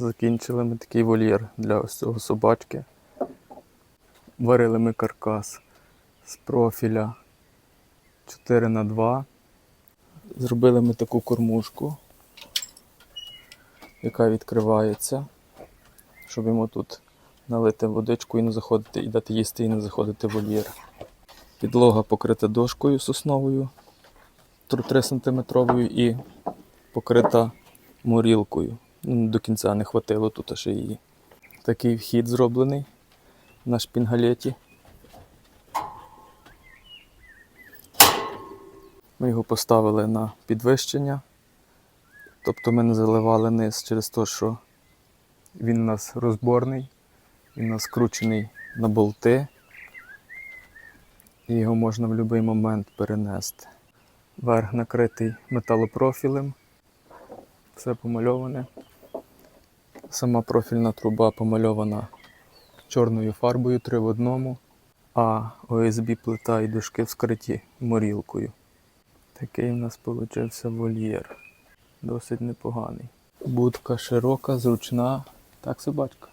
Закінчили ми такий вольєр для ось цього собачки. Варили ми каркас з профіля 4 на 2 Зробили ми таку кормушку, яка відкривається, щоб йому тут налити водичку і не заходити, і дати їсти і не заходити в вольєр. Підлога покрита дошкою сосновою 3 см і покрита морілкою. До кінця не хватило тут ще її. Такий вхід зроблений на шпінгалеті. Ми його поставили на підвищення. Тобто ми не заливали низ через те, що він у нас розборний, він у нас скручений на болти. І його можна в будь-який момент перенести. Верх накритий металопрофілем. Все помальоване. Сама профільна труба помальована чорною фарбою 3 в одному, а ОСБ плита і дошки вскриті морілкою. Такий у нас вийшов вольєр. Досить непоганий. Будка широка, зручна. Так, собачка.